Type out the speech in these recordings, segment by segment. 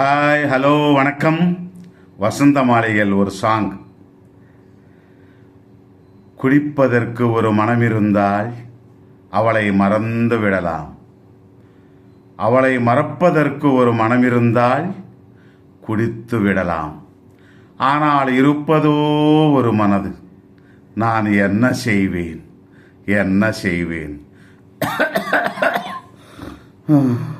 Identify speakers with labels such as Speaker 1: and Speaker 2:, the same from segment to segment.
Speaker 1: Hi hello வணக்கம். வசந்த மாலைகள் ஒரு சாங் குடிப்பதற்கு ஒரு மனம் இருந்தால் அவளை மறந்து விடலாம். அவளை மறப்பதற்கு ஒரு மனம் இருந்தால் குடித்து விடலாம். ஆனால் இருப்பதோ ஒரு மனது. நான் என்ன செய்வேன்? என்ன செய்வேன்?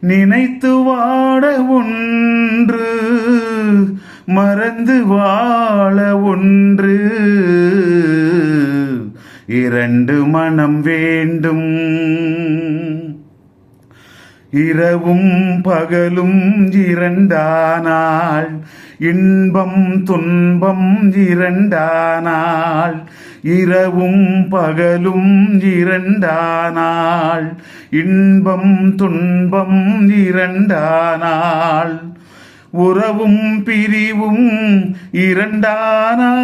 Speaker 1: நினைத்து வாட ஒன்று மறந்து வாழ ஒன்று. இரண்டு மனம் வேண்டும். இரவும் பகலும் இரண்டானால் இன்பம் துன்பம் இரண்டானால் இரவும் பகலும் இரண்டானால் இன்பம் துன்பம் இரண்டானால் உறவும் பிரிவும் இரண்டானால்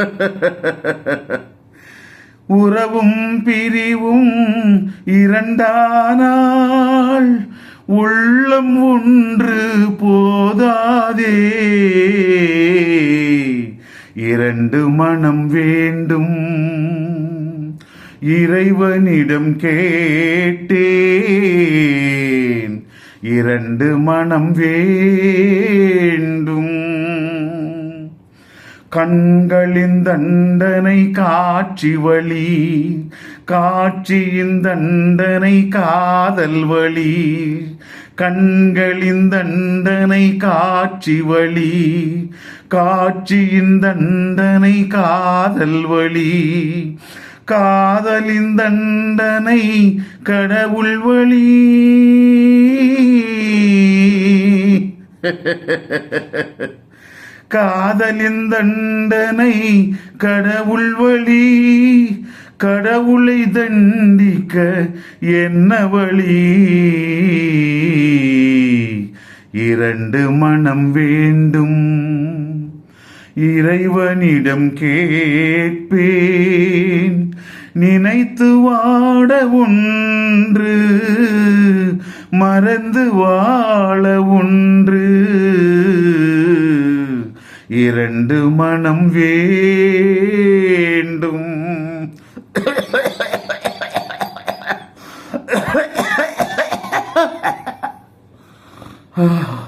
Speaker 1: உறவும் பிரிவும் இரண்டானால் உள்ளம் ஒன்று போதாதே. இரண்டு மனம் வேண்டும். இறைவனிடம் கேட்டேன். இரண்டு மனம் வேண்டும். கண்களின் தண்டனை காட்சி வழி காட்சியின் தண்டனை காதல் வழி கண்களின் தண்டனை காட்சி வழி காட்சியின் தண்டனை காதல் வழி காதலின் தண்டனை கடவுள் வழி. காதலின் தண்டனை கடவுள் வழி கடவுளை தண்டிக்க என்ன வழி? இரண்டு மனம் வேண்டும் இறைவனிடம் கேட்பேன். நினைத்து வாட ஒன்று மறந்து வாழ ஒன்று. இரண்டு மனம் வேண்டும் Ah.